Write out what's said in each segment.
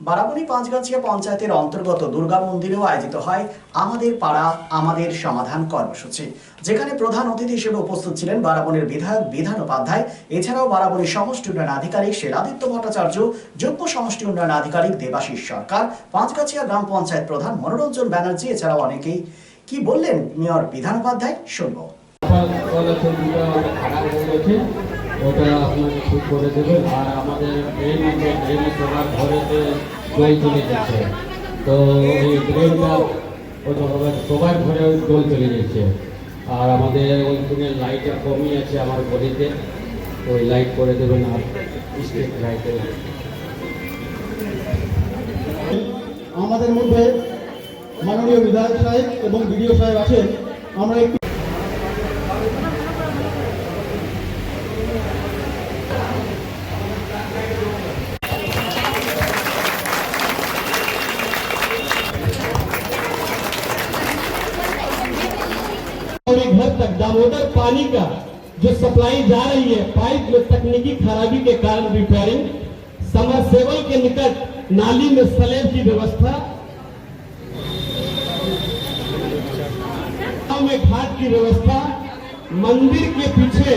বারাবণী পাঁচগাছিয়া পঞ্চায়েতের অন্তর্গত দুর্গা মন্দিরেও আয়োজিত হয় আমাদের পাড়া, আমাদের সমাধান কর্মসূচি। যেখানে প্রধান অতিথি হিসেবে উপস্থিত ছিলেন বারাবণীর বিধায়ক বিধান উপাধ্যায়। এছাড়াও বারাবণী সমষ্টি উন্নয়ন আধিকারিক শেরাদিত্য ভট্টাচার্য, যুগ্ম সমষ্টি উন্নয়ন আধিকারিক দেবাশিস সরকার, পাঁচগাছিয়া গ্রাম পঞ্চায়েত প্রধান মনোরঞ্জন ব্যানার্জি, এছাড়াও অনেকেই কি বললেন, মেয়র বিধান উপাধ্যায়, শুনব। ওটা আপনাকে ঠিক করে দেবেন। আর আমাদের ড্রেন আছে ড্রেনে সবার ঘরেতে জল চলে যাচ্ছে তো ওই ড্রেনটা সবার ঘরে জল চলে যাচ্ছে আর আমাদের ওইখানে লাইটের কমই আছে আমার গলিতে। ওই লাইট করে দেবেন আর স্ট্রিট লাইটে আমাদের মধ্যে মাননীয় বিধায়ক সাহেব এবং বিডিও সাহেব আছেন। আমরা একটু तक दामोदर पानी का जो सप्लाई जा रही है पाइप में तकनीकी खराबी के कारण रिपेयरिंग समरसेवल के निकट नाली में स्लेब की व्यवस्था गांव में घाट की व्यवस्था मंदिर के पीछे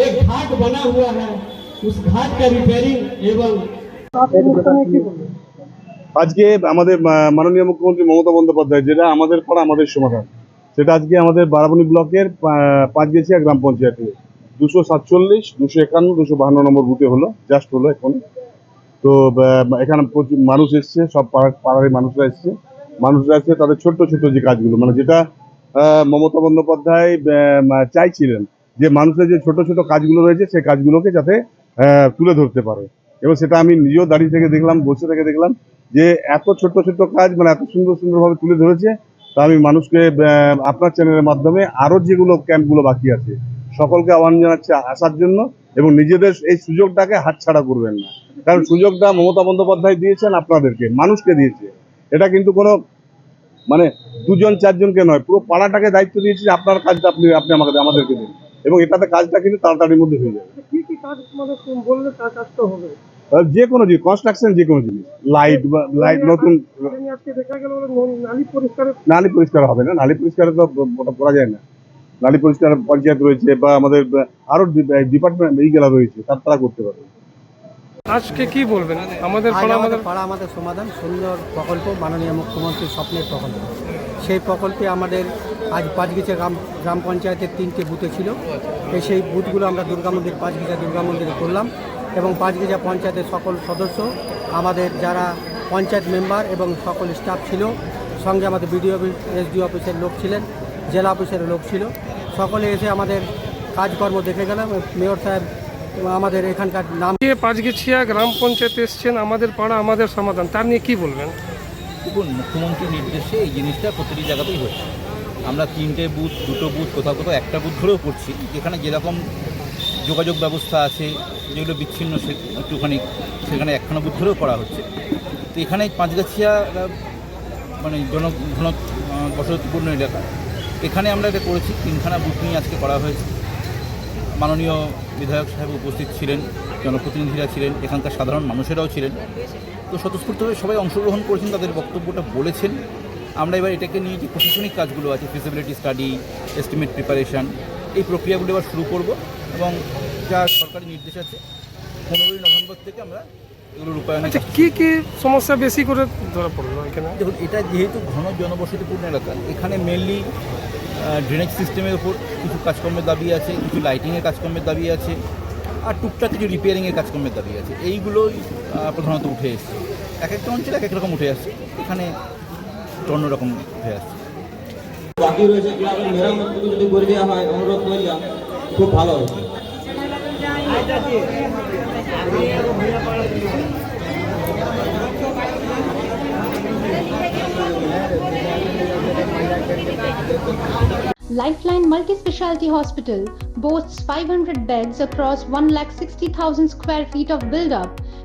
एक घाट बना हुआ है उस घाट का रिपेयरिंग एवं আজকে আমাদের আহ, মাননীয় মুখ্যমন্ত্রী মমতা বন্দ্যোপাধ্যায় যেটা আমাদের পাড়া আমাদের সমাধান সেটা আজকে আমাদের বারাবণী ব্লকের পাঁচগেছিয়া গ্রাম পঞ্চায়েতে। দুশো সাতচল্লিশ, দুশো একান্ন, দুশো বাহান্ন নম্বর বুথে হলো জাস্ট হলো এখন তো এখানে প্রচুর মানুষ এসছে, সব পাড়ার পাড়ার মানুষরা এসছে। মানুষরা এসছে তাদের ছোট্ট ছোট্ট যে কাজগুলো মানে যেটা মমতা বন্দ্যোপাধ্যায় চাইছিলেন যে মানুষের যে ছোট ছোট কাজগুলো রয়েছে, সেই কাজগুলোকে যাতে তুলে ধরতে পারে। এবং সেটা আমি নিজেও দাঁড়িয়ে থেকে দেখলাম, বসে থেকে দেখলাম যে এত ছোট্ট ছোট্ট কাজ মানে এত সুন্দর, সুন্দরভাবে তুলে ধরেছে তা আমি মানুষকে আপনার চ্যানেলের মাধ্যমে আরও যেগুলো ক্যাম্পগুলো বাকি আছে, সকলকে আহ্বান জানাচ্ছে আসার জন্য এবং নিজেদের এই সুযোগটাকে হাতছাড়া করবেন না। কারণ সুযোগটা মমতা বন্দ্যোপাধ্যায় দিয়েছেন আপনাদেরকে, মানুষকে দিয়েছে। এটা কিন্তু কোনো মানে দুজন চারজনকে নয়, পুরো পাড়াটাকে দায়িত্ব দিয়েছে আপনার কাজটা আপনি আপনি আমাকে, আমাদেরকে দিন। এবং এটাতে কাজটা কিন্তু তাড়াতাড়ির মধ্যে হয়ে যাবে। কি কি কাজ মানে কাজ আসতে হবে। যে কোনো জিনিস কনস্ট্রাকশন যে কোনো জিনিস। লাইট বা লাইট নতুন আজকে দেখা গেল নালী পরিষ্কার হবে না নালী পরিষ্কারে তো ওটা করা যায় না। নালী পরিষ্কার পঞ্চায়েত রয়েছে বা আমাদের আরও ডিপার্টমেন্ট এইগুলা রয়েছে তার তারা করতে পারবে। আজকে কি বলবেন? আমাদের পাড়া আমাদের পাড়া আমাদের সমাধান সুন্দর প্রকল্প মাননীয় মুখ্যমন্ত্রীর স্বপ্নের প্রকল্প। সেই প্রকল্পে আমাদের আজ পাঁচগিচা গ্রাম গ্রাম পঞ্চায়েতের তিনটে বুথে ছিল। এই সেই বুথগুলো আমরা দুর্গা মন্দির পাঁচগিচা দুর্গা মন্দিরে করলাম। এবং পাঁচগিচা পঞ্চায়েতের সকল সদস্য আমাদের যারা পঞ্চায়েত মেম্বার এবং সকল স্টাফ ছিল সঙ্গে আমাদের বিডিও এসডি অফিসের লোক ছিলেন জেলা অফিসের লোক ছিল। সকলে এসে আমাদের কাজকর্ম দেখে গেলাম। মেয়র সাহেব আমাদের এখানকার নাম কে পাঁচগেছিয়া গ্রাম পঞ্চায়েত এসছেন আমাদের পাড়া আমাদের সমাধান। তার নিয়ে কি বলবেন? দেখুন মুখ্যমন্ত্রীর নির্দেশে এই জিনিসটা প্রতিটি জায়গাতেই হচ্ছে আমরা তিনটে বুথ দুটো বুথ কোথাও কোথাও একটা বুথ ধরেও করছি যেখানে যেরকম যোগাযোগ ব্যবস্থা আছে, যেগুলো বিচ্ছিন্ন সে একটুখানি সেখানে একখানা ধরেও করা হচ্ছে। তো এখানে পাঁচগাছিয়া মানে জন ঘন বসতিপূর্ণ এলাকা। এখানে আমরা এটা করেছি, তিনখানা বুথ নিয়ে আজকে করা হয়েছে। মাননীয় বিধায়ক সাহেব উপস্থিত ছিলেন, জনপ্রতিনিধিরা ছিলেন, এখানকার সাধারণ মানুষেরাও ছিলেন। তো স্বতঃস্ফূর্তভাবে সবাই অংশগ্রহণ করেছেন, তাদের বক্তব্যটা বলেছেন। আমরা এবার এটাকে নিয়ে যে প্রশাসনিক কাজগুলো আছে ফিজিবিলিটি স্টাডি এস্টিমেট প্রিপারেশন এই প্রক্রিয়াগুলো এবার শুরু করব। এবং যা সরকারি নির্দেশ আছে পনেরোই নভেম্বর থেকে আমরা এগুলো রূপায়ণে আচ্ছা কি কি সমস্যা বেশি করে ধরা পড়ল এখানে? দেখুন এটা যেহেতু ঘন জনবসতিপূর্ণ এলাকা এখানে মেনলি ড্রেনেজ সিস্টেমের উপর কিছু কাজকর্মের দাবি আছে কিছু লাইটিংয়ের কাজকর্মের দাবি আছে আর টুকটাক কিছু রিপেয়ারিংয়ের কাজকর্মের দাবি আছে এইগুলোই প্রধানত উঠে এসছে। এক একটা অঞ্চলে এক এক রকম উঠে আসছে এখানে অন্য রকম উঠে আসছে। বাকি রয়েছে ক্লাবের মেরামতটুকু যদি করে দেওয়া হয় অনুরোধ করলাম খুব ভালো হবে Lifeline Multi-Specialty Hospital boasts 500 beds across 1,60,000 square feet of build-up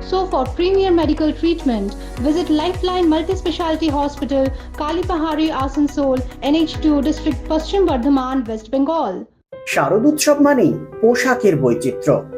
So, for premier medical treatment, visit Lifeline Multispecialty Hospital, Kalipahari, Asansol, NH2 District, Paschim Bardhaman, West Bengal. শারদ উৎসব মানেই পোশাকের বৈচিত্র্য